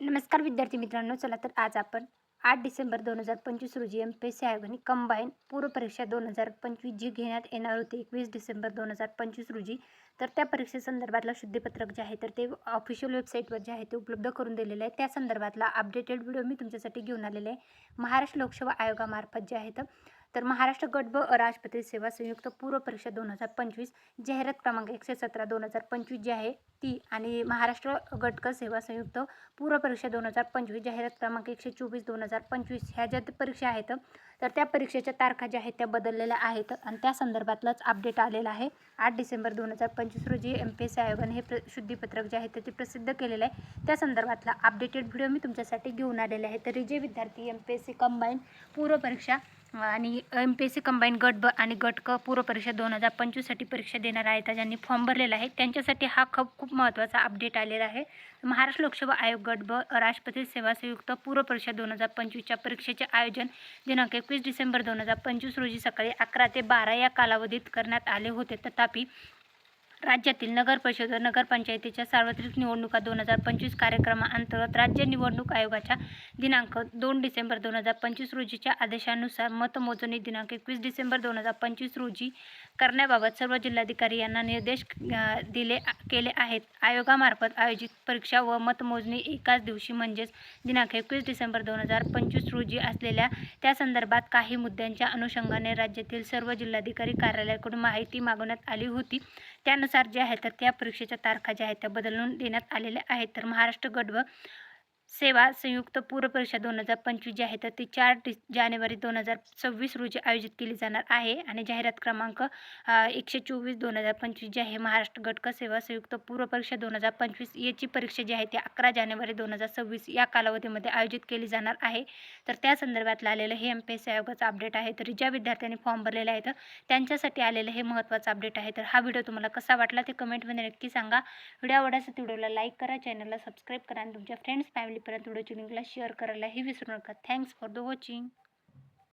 नमस्कार विद्यार्थी मित्रांनो चला तर आज आपण आठ डिसेंबर दोन हजार पंचवीस रोजी एम पी एस सी आयोगाने कंबाईन पूर्वपरीक्षा दोन हजार पंचवीस जी घेण्यात येणार होती एकवीस डिसेंबर दोन हजार पंचवीस रोजी. तर त्या परीक्षेसंदर्भातलं शुद्धीपत्रक जे आहे तर ते ऑफिशियल वेबसाईटवर जे आहे ते उपलब्ध करून दिलेलं आहे. त्या संदर्भातला अपडेटेड व्हिडिओ मी तुमच्यासाठी घेऊन आलेले आहे. महाराष्ट्र लोकसेवा आयोगामार्फत जे आहेत तर महाराष्ट्र गट ब राष्ट्रपती सेवा संयुक्त पूर्व परीक्षा दोन हजार पंचवीस जाहिरात क्रमांक एकशे सतरा दोन हजार पंचवीस जी आहे ती आणि महाराष्ट्र गटक सेवा संयुक्त पूर्व परीक्षा दोन हजार पंचवीस जाहिरात क्रमांक एकशे चोवीस दोन हजार पंचवीस ह्या ज्या परीक्षा आहेत तर त्या परीक्षेच्या तारखा ज्या आहेत त्या बदललेल्या आहेत आणि त्या संदर्भातलाच अपडेट आलेलं आहे. आठ डिसेंबर दोन हजार पंचवीस रोजी एम पी एस सी आयोगाने हे प्र शुद्धीपत्रक जे आहे ते ते प्रसिद्ध केलेलं आहे त्या संदर्भातला अपडेटेड व्हिडिओ मी तुमच्यासाठी घेऊन आलेले आहे. तरी जे विद्यार्थी M P S C combine पूर्व परीक्षा आणि M P S C combine गट ब आणि गट क पूर्व परीक्षा दोन हजार पंचवीससाठी परीक्षा देणार आहेत ज्यांनी फॉर्म भरलेला आहे त्यांच्यासाठी हा खूप खूप महत्त्वाचा अपडेट आलेला आहे. महाराष्ट्र लोकसेवा आयोग गट ब राष्ट्रपती सेवा संयुक्त पूर्व परीक्षा दोन हजार पंचवीसच्या परीक्षेचे आयोजन दिनांक एकवीस डिसेंबर दोन हजार पंचवीस रोजी सकाळी अकरा ते बारा या कालावधीत करण्यात आले होते. तथापि राज्यातील नगर परिषद व नगरपंचायतीच्या सार्वत्रिक निवडणुका दोन हजार पंचवीस कार्यक्रमाअंतर्गत राज्य निवडणूक आयोगाच्या दिनांक दोन डिसेंबर दोन हजार पंचवीस रोजीच्या आदेशानुसार मतमोजणी दिनांक एकवीस डिसेंबर दोन हजार पंचवीस रोजी करण्याबाबत सर्व जिल्हाधिकारी यांना निर्देश दिले केले आहेत. आयोगामार्फत आयोजित परीक्षा व मतमोजणी एकाच दिवशी म्हणजेच दिनांक एकवीस डिसेंबर दोन हजार पंचवीस रोजी असलेल्या त्या संदर्भात काही मुद्द्यांच्या अनुषंगाने राज्यातील सर्व जिल्हाधिकारी कार्यालयाकडून माहिती मागवण्यात आली होती. त्यानुसार जे आहेत तर त्या परीक्षेच्या तारखा ज्या आहेत त्या बदलून देण्यात आलेल्या आहेत. तर महाराष्ट्र गट व सेवा संयुक्त पूर्व परीक्षा दोन हजार पंचवीस जी आहे तर ती चार डि जानेवारी दोन हजार सव्वीस रोजी आयोजित केली जाणार आहे. आणि जाहिरात क्रमांक एकशे चोवीस दोन हजार पंचवीस जी आहे महाराष्ट्र गटक सेवा संयुक्त पूर्व परीक्षा दोन हजार पंचवीस याची परीक्षा जी आहे ती अकरा जानेवारी दोन हजार सव्वीस या कालावधीमध्ये आयोजित केली जाणार आहे. तर त्या संदर्भातलं आलेलं हे एम पी एस सी आयोगाचं अपडेट आहे. तर ज्या विद्यार्थ्यांनी फॉर्म भरलेले आहेत त्यांच्यासाठी आलेलं हे महत्त्वाचं अपडेट आहे. तर हा व्हिडिओ तुम्हाला कसा वाटला ते कमेंटमध्ये नक्की सांगा. व्हिडिओ आवडल्यास व्हिडिओला लाईक करा चॅनलला सबस्क्राईब करा आणि तुमच्या फ्रेंड्स फॅमिली पर्यंत व्हिडिओची लिंकला शेअर करायलाही विसरू नका. Thanks for the watching